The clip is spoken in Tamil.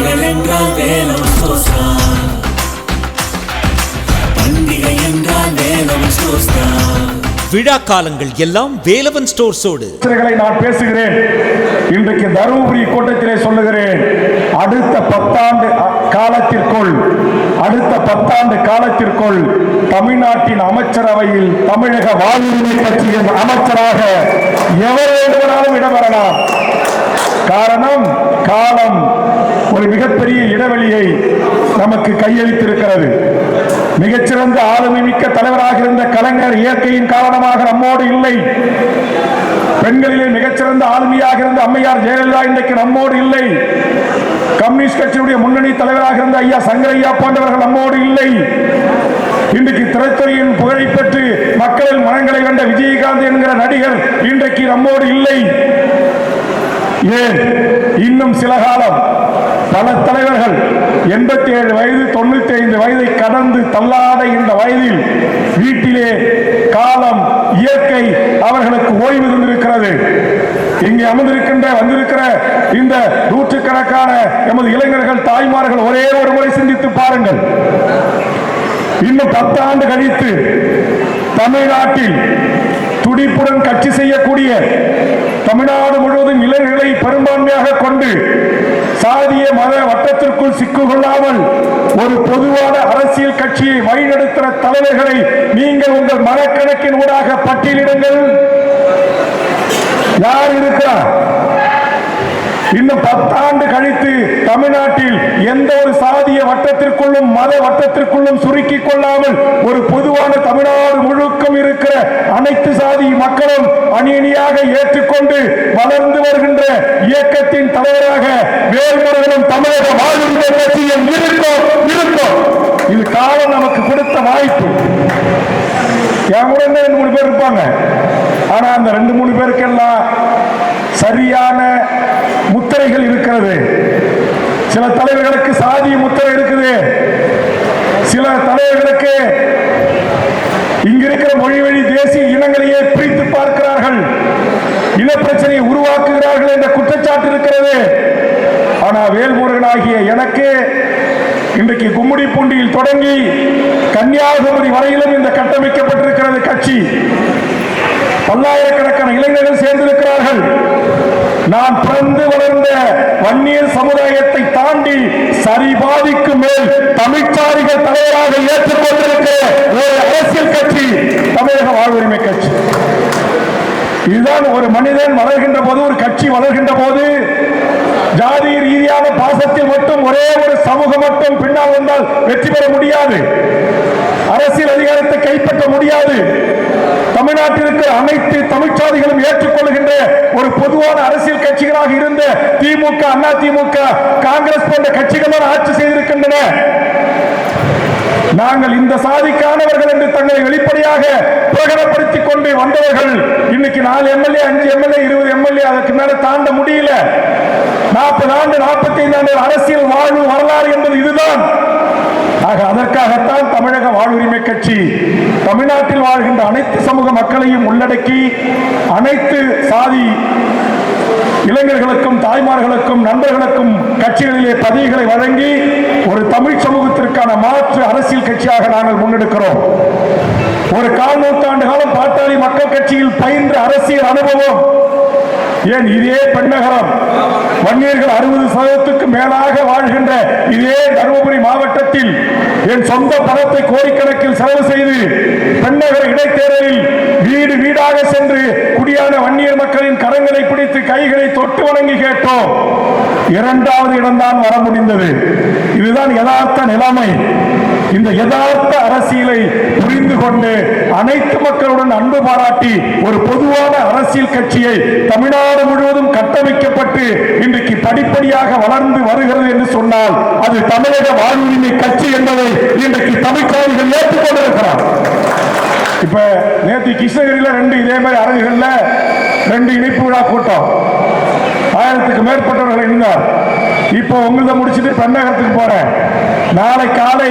பண்டிகைகள் என்றால் வேலம் சோஸ்தா பண்டிகை என்றால் வேலம் சோஸ்தா விழா காலங்கள் எல்லாம் வேலவன் ஸ்டோர்ஸோடு. நான் பேசுகிறேன். இன்றைக்கு தருமபுரி கூட்டத்திலே சொல்லுகிறேன். அடுத்த பத்தாண்டு காலத்திற்குள் அடுத்த பத்தாண்டு காலத்திற்குள் தமிழ்நாட்டின் அமைச்சரவையில் தமிழக வாழ்வுரிமை கட்சியின் அமைச்சராக எவர் வேண்டுமானாலும் இடம்பெறலாம். காரணம் காலம் ஒரு மிகப்பெரிய இடைவெளியை நமக்கு கையளித்திருக்கிறது. மிகச்சிறந்த ஆளுமை மிக்க தலைவராக இருந்த கலைஞர் இயற்கையின் காரணமாக நம்மோடு இல்லை. பெண்களிலே மிகச்சிறந்த ஆளுமையாக இருந்த அம்மையார் ஜெயலலிதா இன்றைக்கு நம்மோடு இல்லை. கம்யூனிஸ்ட் கட்சியுடைய முன்னணி தலைவராக இருந்த ஐயா சங்கரையா போன்றவர்கள் நம்மோடு இல்லை. இன்றைக்கு திரைத்துறையின் புகழை பெற்று மக்களின் மனங்களை கண்ட விஜயகாந்த் என்கிற நடிகர் இன்றைக்கு நம்மோடு இல்லை. ஏன்? இன்னும் சில காலம் பல தலைவர்கள் எண்பத்தி ஏழு வயது தொண்ணூத்தி ஐந்து வயதை கடந்து தள்ளாத இந்த வயதில் வீட்டிலே காலம் இயற்கை அவர்களுக்கு ஓய்வு தந்திருக்கிறது. இங்கே அமர்ந்திருக்கின்ற வந்திருக்கிற இந்த நூற்றுக்கணக்கான எமது இளைஞர்கள் தாய்மார்கள் ஒரே ஒரு முறை சிந்தித்து பாருங்கள். இன்னும் பத்தாண்டு கழித்து தமிழ்நாட்டில் துடிப்புடன் கட்சி செய்யக்கூடிய தமிழ்நாடு முழுவதும் இளைஞர்களை பெரும்பான்மையாக கொண்டு சாதிய மத வட்டத்திற்குள் சிக்குகொள்ளாமல் ஒரு பொதுவான அரசியல் கட்சியை வழிநடத்துகிற தலைவர்களை நீங்கள் உங்கள் மனக்கணக்கின் ஊடாக பட்டியலிடுங்கள். யார் இருக்கிறார் இன்னும் பத்தாண்டு கழித்து தமிழ்நாட்டில் எந்த ஒரு சாதிய வட்டத்திற்குள்ளும் மத வட்டத்திற்குள்ளும் சுருக்கிக் கொள்ளாமல் ஒரு பொதுவான தமிழ்நாடு முழுக்கம் இருக்கிற அனைத்து சாதி மக்களும் அணி அணியாக ஏற்றுக்கொண்டு வளர்ந்து வருகின்ற இயக்கத்தின் தலைவராக வேல்முருகனும் தமிழக வாழ்வுரிமை கட்சியும் இருக்கும் இருக்கும் இது காலம் நமக்கு கொடுத்த வாய்ப்பு. என் கூட ரெண்டு மூணு பேர் இருப்பாங்க. ஆனா அந்த ரெண்டு மூணு பேருக்கெல்லாம் சரியான முத்திரைகள் இருக்கிறது. சில தலைவர்களுக்கு சாதி முத்திரை இருக்குது. சில தலைவர்களுக்கு இங்க இருக்கிற மொழி வழி தேசிய இனங்களையே பிரித்து பார்க்கிறார்கள். இன பிரச்சனையை உருவாக்குகிறார்கள் என்ற குற்றச்சாட்டு இருக்கிறது. ஆனா வேல்முருகனாகிய எனக்கு இன்றைக்கு கும்மிடிப்பூண்டியில் தொடங்கி கன்னியாகுமரி வரையிலும் இந்த கட்டமைக்கப்பட்டிருக்கிறது கட்சி. பல்லாயிரக்கணக்கான இளைஞர்கள் சேர்ந்திருக்கிறார்கள். நான் பிறந்து வளர்ந்த வன்னியர் சமுதாயத்தை தாண்டி சரிபாதிக்கு மேல் தமிழ்ச்சாரிகள் தலைவராக ஏற்றுக்கொண்டிருக்கிற ஒரு அரசியல் கட்சி தமிழக வாழ்வுரிமை கட்சி இதுதான் ஒரு மனிதன் வளர்கின்ற போது ஒரு கட்சி வளர்கின்ற போது ஜாதி ரீதியான பாசத்தில் மட்டும் ஒரே ஒரு சமூகம் மட்டும் பின்னால் வந்தால் வெற்றி பெற முடியாது. அரசியல் அதிகாரத்தை கைப்பற்ற முடியாது. தமிழ்நாட்டில் இருக்கிற அனைத்து தமிழ்ச்சாதிகளும் ஏற்றுக்கொள்கின்ற ஒரு பொதுவான அரசியல் கட்சிகளாக இருந்த திமுக அண்ணா திமுக காங்கிரஸ் போன்ற கட்சிகள் ஆட்சி செய்திருக்கின்றன. நாங்கள் இந்த சாதிக்கானவர்கள் என்று தங்களை வெளிப்படையாக பிரகடப்படுத்திக் கொண்டு வந்தவர்கள். இன்னைக்கு நாலு எம்எல்ஏ அஞ்சு எம்எல்ஏ இருபது எம்எல்ஏ அதற்கு மேல தாண்ட முடியல நாற்பது ஆண்டு நாற்பத்தி ஐந்து ஆண்டு அரசியல் வாழ்வு வரலாறு என்பது இதுதான். ஆக அதற்காகத்தான் தமிழக வாழ்வுரிமை கட்சி தமிழ்நாட்டில் வாழ்கின்ற அனைத்து சமூக மக்களையும் உள்ளடக்கி அனைத்து சாதி இளைஞர்களுக்கும் தாய்மார்களுக்கும் நண்பர்களுக்கும் கட்சிகளிலே பதவிகளை வழங்கி ஒரு தமிழ் சமூகத்திற்கான மாற்று அரசியல் கட்சியாக நாங்கள் முன்னெடுக்கிறோம். ஒரு கால் நூற்றாண்டு காலம் பாட்டாளி மக்கள் கட்சியில் பயின்ற அரசியல் அனுபவம் ஏன் இதே பெண்ணகரம் வன்னியர்கள் அறுபது சதவீதத்துக்கு மேலாக வாழ்கின்ற இதே தருமபுரி மாவட்டத்தில் என் சொந்த பணத்தை கோடிக்கணக்கில் செலவு செய்து பெண்ணகர் இடைத்தேர்தலில் வீடு வீடாக சென்று குடியான வன்னியர் மக்களின் கரங்களை பிடித்து கைகளை தொட்டு வணங்கி கேட்டோம். இரண்டாவது இடம்தான் வர முடிந்தது. இதுதான் யதார்த்த நிலைமை. இந்த யதார்த்த அரசியலை புரிந்து கொண்டு அனைத்து மக்களுடன் அன்பு பாராட்டி ஒரு பொதுவான அரசியல் கட்சியை தமிழ்நாடு முழுவதும் கட்டமைக்கப்பட்டு இன்றைக்கு படிப்படியாக வளர்ந்து வருகிறது என்று சொன்னால் அது தமிழக வாழ்வுரிமை கட்சி என்பதை இன்றைக்கு தமிழ்காரிகள் ஏற்றுக்கொண்டிருக்கிறார் இப்ப நேற்று கிருஷ்ணகிரியில ரெண்டு இதே மாதிரி அரங்குகள்ல ரெண்டு இணைப்பு விழா கூட்டம். ஆயிரத்துக்கு மேற்பட்டவர்கள் இருந்தார் இப்போ உங்களை முடிச்சுட்டு பெண்ணகத்துக்கு போறேன். நாளை காலை